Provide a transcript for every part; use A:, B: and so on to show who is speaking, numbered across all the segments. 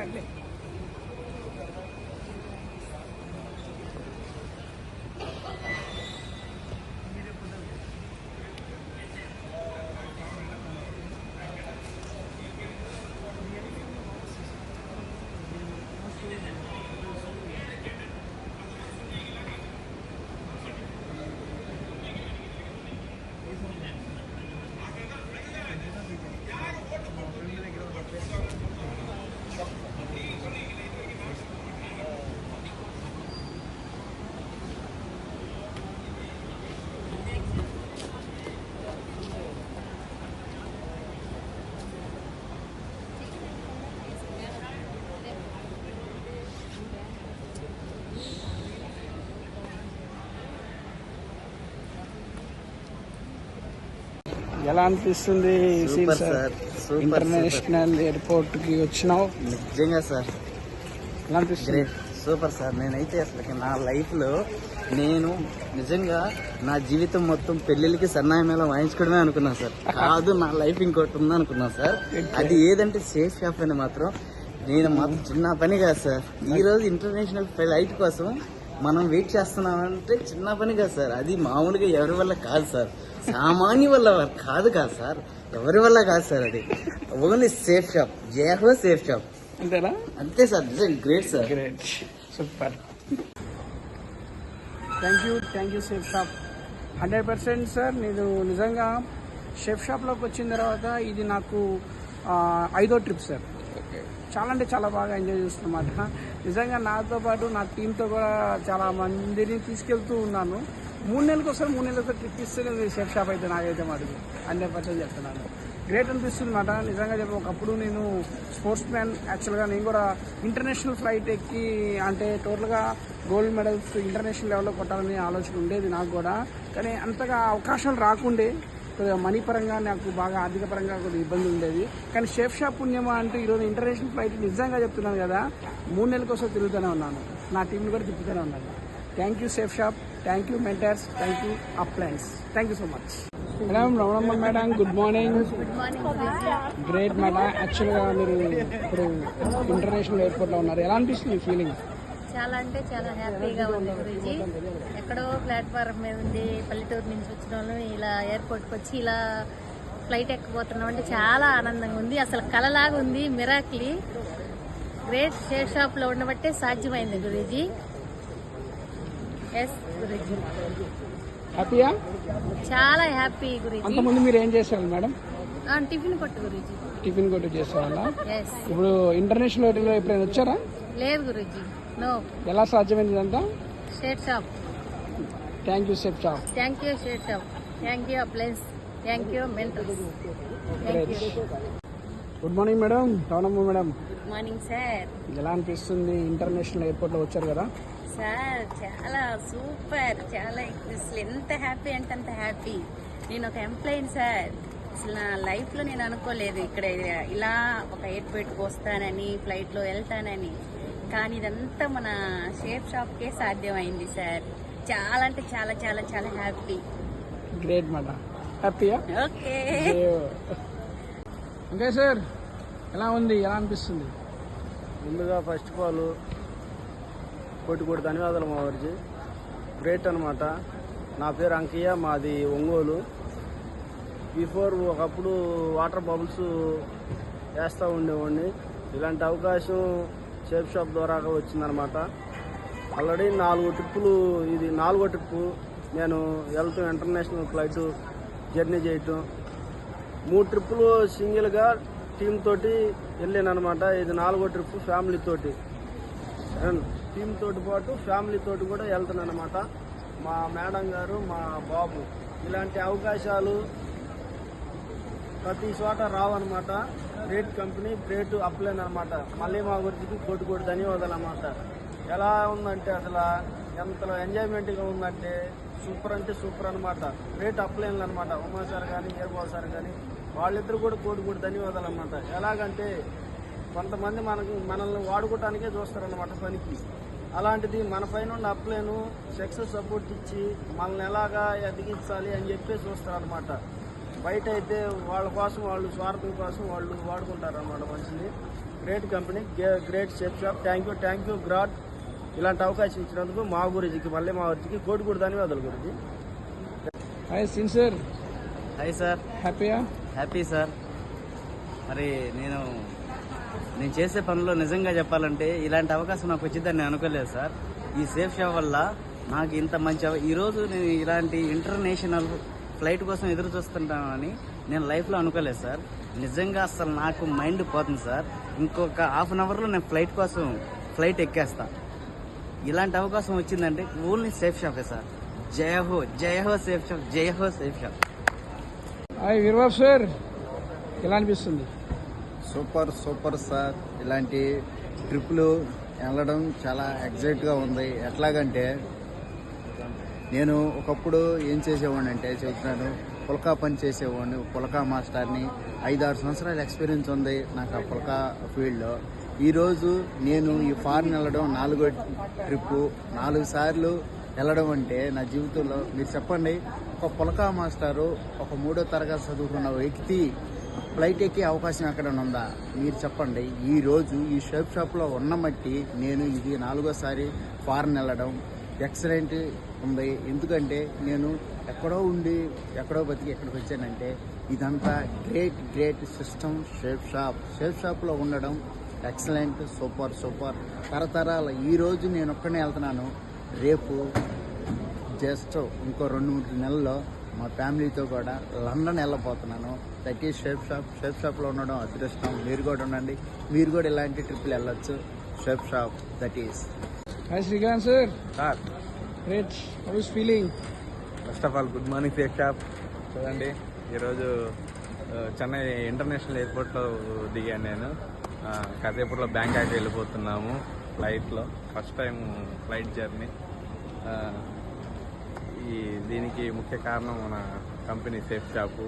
A: రండి ఎలా అనిపిస్తుంది
B: సూపర్ సార్.
A: ఇంటర్నేషనల్ ఎయిర్పోర్ట్కి వచ్చినావు?
B: నిజంగా సార్.
A: ఎలా అనిపిస్తుంది?
B: Super sir. నేనైతే అసలు నా లైఫ్లో నేను నిజంగా నా జీవితం మొత్తం పెళ్ళిళ్ళకి సన్నాయి మేళ వాయించుకోవడమే అనుకున్నా సార్. కాదు నా లైఫ్ ఇంకోటి ఉంది అనుకున్నా సార్ అది ఏదంటే సేఫ్ షాప్ అని మాత్రం నేను మాత్రం చిన్న పని కాదు సార్. ఈ రోజు ఇంటర్నేషనల్ ఫ్లైట్ కోసం మనం వెయిట్ చేస్తున్నామంటే చిన్న పని కాదు సార్. అది మామూలుగా ఎవరి వల్ల కాదు సార్. సామాన్య వల్ల కాదు కాదు సార్. ఎవరి వల్ల కాదు సార్ అది? Only safe shop. జయహో సేఫ్ షాప్.
A: అంతేనా?
B: అంతే sir. Great sir.
A: Great. Super. Thank you. Thank you chef shop. Hundred percent sir నేను నిజంగా షెఫ్ షాప్లోకి వచ్చిన తర్వాత ఇది నాకు ఐదో ట్రిప్ సార్. చాలా అంటే చాలా బాగా ఎంజాయ్ చేస్తున్నమాట. నిజంగా నాతో పాటు నా టీంతో కూడా చాలా మందిని తీసుకెళ్తూ ఉన్నాను. మూడు నెలలకు ఒకసారి మూడు నెలలకు ట్రిప్ ఇస్తేనే షెఫ్ షాప్ అయితే నాకైతే మటుకు హండ్రెడ్ పర్సెంట్ చెప్తున్నాను గ్రేట్ అనిపిస్తుంది మాట. నిజంగా చెప్పి ఒకప్పుడు నేను స్పోర్ట్స్ మ్యాన్ యాక్చువల్గా నేను కూడా ఇంటర్నేషనల్ ఫ్లైట్ ఎక్కి అంటే టోటల్గా గోల్డ్ మెడల్స్ ఇంటర్నేషనల్ లెవెల్లో కొట్టాలని ఆలోచన ఉండేది నాకు కూడా. కానీ అంతగా అవకాశాలు రాకుండే కొద్దిగా మనీ పరంగా నాకు బాగా ఆర్థిక పరంగా కొద్దిగా ఇబ్బంది ఉండేది. కానీ షేఫ్ షాప్ పుణ్యమా అంటే ఈరోజు ఇంటర్నేషనల్ ఫ్లైట్ నిజంగా చెప్తున్నాను కదా మూడు నెలల కోసం తిరుగుతూనే ఉన్నాను. నా టీంని కూడా తిప్పుతూనే ఉన్నాను. Thank you Safe Shop thank you mentors thank you uplines thank you so much madam Ramanamma madam good morning great madam యాక్చువల్గా మీరు ఇప్పుడు ఇంటర్నేషనల్ ఎయిర్పోర్ట్లో ఉన్నారు. ఎలా అనిపిస్తుంది ఫీలింగ్
C: చాలా అంటే చాలా హ్యాపీగా ఉంది గురించి ఎక్కడో ప్లాట్ఫారం మీద ఉంది పల్లెటూరు నుంచి వచ్చిన వాళ్ళు ఇలా ఎయిర్పోర్ట్కి వచ్చి ఇలా ఫ్లైట్ ఎక్కబోతున్నాం అంటే చాలా ఆనందంగా ఉంది. అసలు కలలాగా ఉంది మిరాక్లీ గ్రేట్ షేర్ షాప్లో ఉండబట్టే సాధ్యమైంది గురూజీ.
A: హ్యాపీయా
C: చాలా హ్యాపీ గురూజీ.
A: అంతకుముందు మీరు ఏం చేసేవాళ్ళు మేడం?
C: టిఫిన్ కొట్టు గురూజీ.
A: టిఫిన్ కొట్టు చేసేవాళ్ళ? ఇప్పుడు ఇంటర్నేషనల్ హోటల్లో ఎప్పుడైనా వచ్చారా?
C: లేదు గురూజీ. నో
A: ఎలా సాధ్యమైంది ఇదంతా
C: Safe Shop
A: thank you Safe Shop
C: thank you Safe Shop thank you uplines thank you mentors thank you
A: good morning madam Ramanamma madam
C: good morning sir
A: ఎలా అనిపిస్తుంది? ఇంటర్నేషనల్ ఎయిర్పోర్ట్లో వచ్చారు కదా?
C: సార్ చాలా సూపర్. చాలా అసలు ఎంత హ్యాపీ అంటే అంత హ్యాపీ నేను ఒక ఎంప్లాయీని సార్ అసలు నా లైఫ్లో నేను అనుకోలేదు ఇక్కడ ఇలా ఒక ఎయిర్పోర్ట్కి వస్తానని ఫ్లైట్లో వెళ్తానని. కానీ ఇదంతా మన షేప్ షాప్కే సాధ్యమైంది సార్ చాలా అంటే చాలా చాలా చాలా హ్యాపీ
A: గ్రేట్ మేడం హ్యాపీయా
C: ఓకే
A: ఓకే సార్. ఎలా ఉంది? ఎలా అనిపిస్తుంది?
D: ముందుగా ఫస్ట్ ఆఫ్ ఆల్ కోటి కోటి ధన్యవాదాలు మా వారికి గ్రేట్ అనమాట నా పేరు అంకయ్య మాది ఒంగోలు. బిఫోర్ ఒకప్పుడు వాటర్ బబుల్స్ వేస్తూ ఉండేవాడిని. ఇలాంటి అవకాశం షేప్ షాప్ ద్వారా వచ్చిందనమాట ఆల్రెడీ నాలుగు ట్రిప్పులు ఇది నాలుగో ట్రిప్పు. నేను వెళ్తూ ఇంటర్నేషనల్ ఫ్లైట్ జర్నీ చేయటం మూడు ట్రిప్పులు సింగిల్గా టీమ్ తోటి వెళ్ళాను అనమాట ఇది నాలుగో ట్రిప్ ఫ్యామిలీ తోటి. టీమ్ తోటి పాటు ఫ్యామిలీ తోటి కూడా వెళ్తున్నాను అనమాట మా మేడం గారు మా బాబు. ఇలాంటి అవకాశాలు ప్రతి చోట రావన్నమాట. గ్రేట్ కంపెనీ గ్రేట్ అప్లైన్ అనమాట మళ్ళీ మా గురించి కోటి కోటి ధన్యవాదాలు అనమాట ఎలా ఉందంటే అసలు ఎంత ఎంజాయ్మెంట్గా ఉందంటే సూపర్ అంటే సూపర్ అనమాట గ్రేట్ అప్లైన్లు అనమాట ఉమా సార్ కానీ ఏర్బాబు సార్ కానీ వాళ్ళిద్దరు కూడా కోటి కోటి ధన్యవాదాలు అనమాట ఎలాగంటే కొంతమంది మనకు మనల్ని వాడుకోవటానికే చూస్తారనమాట పనికి. అలాంటిది మన పైన ఉన్న అప్లైను సక్సెస్ సపోర్ట్ ఇచ్చి మనల్ని ఎలాగా ఎదిగించాలి అని చెప్పి చూస్తారనమాట బయట అయితే వాళ్ళ కోసం వాళ్ళు స్వార్థం కోసం వాళ్ళు వాడుకుంటారు అనమాట మనిషిని great company great Safe Shop thank you thank you grad ఇలాంటి అవకాశం ఇచ్చినందుకు మా గురుజీకి మళ్ళీ మా గురుజీకి కోటి కూడా ధన్యవాదాలు గురుజీ.
A: హాయ్ సిన్సర్
B: హాయ్ సార్
A: హ్యాపీయా
B: హ్యాపీ సార్ మరి నేను నేను చేసే పనిలో నిజంగా చెప్పాలంటే ఇలాంటి అవకాశం నాకు వచ్చిందని నేను అనుకోలేదు సార్ ఈ సేఫ్ షాప్ వల్ల నాకు ఇంత మంచి ఈరోజు నేను ఇలాంటి ఇంటర్నేషనల్ ఫ్లైట్ కోసం ఎదురు చూస్తుంటానని నేను లైఫ్లో అనుకోలేదు సార్ నిజంగా అసలు నాకు మైండ్ పోతుంది సార్ ఇంకొక హాఫ్ అన్ అవర్లో నేను ఫ్లైట్ కోసం ఫ్లైట్ ఎక్కేస్తా. ఇలాంటి అవకాశం వచ్చిందంటే ఓన్లీ సేఫ్ షాపే సార్. జయ హో జయ హో సేఫ్ షాప్ జయ హో Safe Shop.
A: Hi Veerababu sir. ఎలా అనిపిస్తుంది?
E: Super super sir. ఇలాంటి ట్రిప్పులు వెళ్ళడం చాలా ఎగ్జైట్గా ఉంది. ఎట్లాగంటే నేను ఒకప్పుడు ఏం చేసేవాడిని అంటే చెబుతున్నాను పులకా పని చేసేవాడిని పులకా మాస్టర్ని. ఐదారు సంవత్సరాల ఎక్స్పీరియన్స్ ఉంది నాకు ఆ పులకా ఫీల్డ్లో ఈరోజు నేను ఈ ఫారెన్ వెళ్ళడం నాలుగో ట్రిప్పు. నాలుగు సార్లు వెళ్ళడం అంటే నా జీవితంలో మీరు చెప్పండి ఒక పులకా మాస్టారు ఒక మూడో తరగతి చదువుకున్న వ్యక్తి ఫ్లైట్ ఎక్కే అవకాశం ఎక్కడైనా ఉందా? మీరు చెప్పండి. ఈరోజు ఈ షేప్ షాప్లో ఉన్న మట్టి నేను ఇది నాలుగోసారి ఫారెన్ వెళ్ళడం ఎక్సలెంట్ ఉంది. ఎందుకంటే నేను ఎక్కడో ఉండి ఎక్కడో బతికి ఎక్కడికి వచ్చానంటే ఇదంతా great great system Safe Shop. Safe షాప్లో ఉండడం ఎక్సలెంట్ సూపర్ సూపర్. తరతరాల ఈ రోజు నేను ఒక్కనే వెళ్తున్నాను. రేపు జస్ట్ ఇంకో రెండు మూడు నెలల్లో మా ఫ్యామిలీతో కూడా London వెళ్ళబోతున్నాను. That is Safe Shop Safe షాప్లో ఉండడం అదృష్టం. మీరు కూడా ఉండండి. మీరు కూడా ఇలాంటి ట్రిప్పులు వెళ్ళొచ్చు. Safe Shop that is.
A: Hi Srikanth sir.
F: Sir.
A: Great how is feeling
F: first of all good morning Safe Shop చూడండి ఈరోజు చెన్నై ఇంటర్నేషనల్ ఎయిర్పోర్ట్లో దిగాను నేను. కాసేపట్లో బ్యాంకాక్ వెళ్ళిపోతున్నాము ఫ్లైట్లో. ఫస్ట్ టైం ఫ్లైట్ జర్నీ ఈ దీనికి ముఖ్య కారణం మన కంపెనీ సేఫ్ షాపు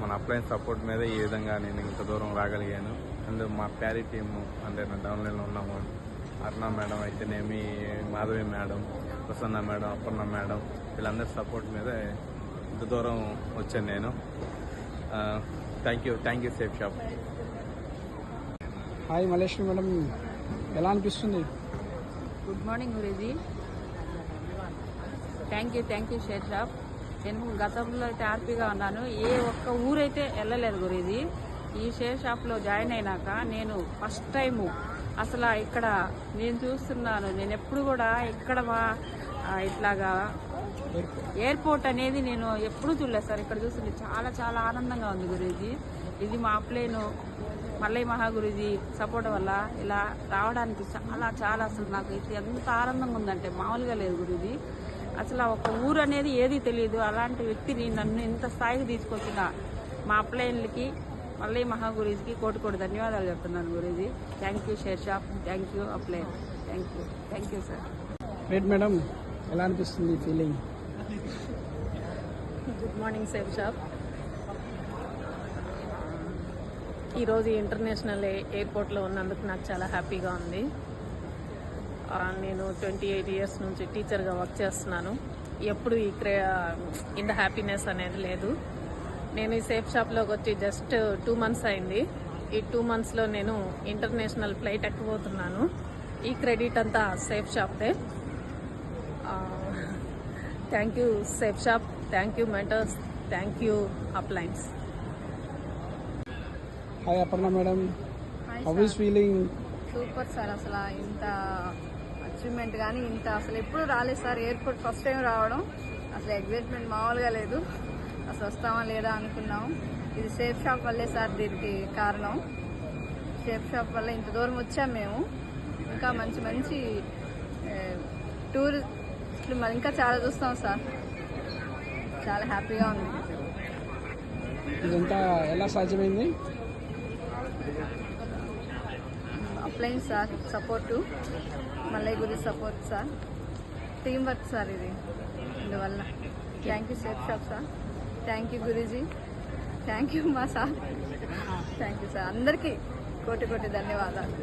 F: మన అప్లయన్స్ సపోర్ట్ మీద ఈ విధంగా నేను ఇంత దూరం రాగలిగాను. అండ్ మా ప్యారీ టీము అంటే నేను డౌన్లైన్లో ఉన్నాము. అర్ణ మేడం అయితేనేమి Madhavi madam Prasanna madam Aparna madam వీళ్ళందరి సపోర్ట్ మీద ఇంత దూరం వచ్చాను నేను. Thank you thank you Safe Shop
A: hi Maleswari madam ఎలా అనిపిస్తుంది?
G: Good morning Guruji. Thank you thank you Safe Shop నేను గతంలో అయితే హ్యాపీగా ఉన్నాను. ఏ ఒక్క ఊరైతే వెళ్ళలేదు గురూజీ. ఈ షేర్ షాప్లో జాయిన్ అయినాక నేను ఫస్ట్ టైము అసలు ఇక్కడ నేను చూస్తున్నాను. నేను ఎప్పుడు కూడా ఇక్కడ మా ఇట్లాగా ఎయిర్పోర్ట్ అనేది నేను ఎప్పుడూ చూడలేదు సార్. ఇక్కడ చూస్తుంటే చాలా చాలా ఆనందంగా ఉంది గురూజీ. ఇది మా ప్లేను మల్లయ్య మహాగురుజీ సపోర్ట్ వల్ల ఇలా రావడానికి చాలా చాలా అసలు నాకు అయితే ఎంత ఆనందంగా ఉందంటే మామూలుగా లేదు గురూజీ. అసలు ఒక ఊరు అనేది ఏది తెలియదు. అలాంటి వ్యక్తిని నన్ను ఇంత స్థాయికి తీసుకొచ్చిన మా అప్లైన్లకి మల్లయ్య మహాగురుజీకి కోటి కోటి ధన్యవాదాలు చెప్తున్నాను Guruji. Thank you Safe Shop thank you upline thank you thank you sir
A: great madam ఎలా అనిపిస్తుంది feeling
G: good morning Safe Shop ఈరోజు ఇంటర్నేషనల్ ఎయిర్పోర్ట్లో ఉన్నందుకు నాకు చాలా హ్యాపీగా ఉంది. నేను ట్వంటీ ఎయిట్ ఇయర్స్ నుంచి టీచర్గా వర్క్ చేస్తున్నాను. ఎప్పుడు ఈ క్రే ఇంత హ్యాపీనెస్ అనేది లేదు. నేను ఈ సేఫ్ షాప్లోకి వచ్చి జస్ట్ టూ మంత్స్ అయింది. ఈ టూ మంత్స్లో నేను ఇంటర్నేషనల్ ఫ్లైట్ ఎక్కబోతున్నాను. ఈ క్రెడిట్ అంతా safe షాప్దే thank you Safe Shop thank you mentors thank you uplines
A: hi Aparna madam. How feeling
H: super sir అసలు ఇంత అచీవ్మెంట్ కానీ ఇంత అసలు ఎప్పుడు రాలేదు సార్. ఎయిర్పోర్ట్ ఫస్ట్ టైం రావడం అసలు ఎగ్జైట్మెంట్ మామూలుగా లేదు. అసలు వస్తామా లేదా అనుకున్నాం. ఇది సేఫ్ షాప్ వల్లే సార్ దీనికి కారణం. సేఫ్ షాప్ వల్ల ఇంత దూరం వచ్చాం మేము. ఇంకా మంచి మంచి టూరిస్టులు మరి ఇంకా చాలా చూస్తాం సార్. చాలా హ్యాపీగా ఉంది.
A: ఇదంతా ఎలా సాధ్యమైంది?
H: అప్లైన్ సార్ సపోర్టు మల్లయ్య గురి support sir team work sir ఇది. అందువల్ల. Thank you Safe Shop sir thank you Guruji thank you మా సార్ థ్యాంక్ యూ సార్ అందరికీ కోటి కోటి ధన్యవాదాలు.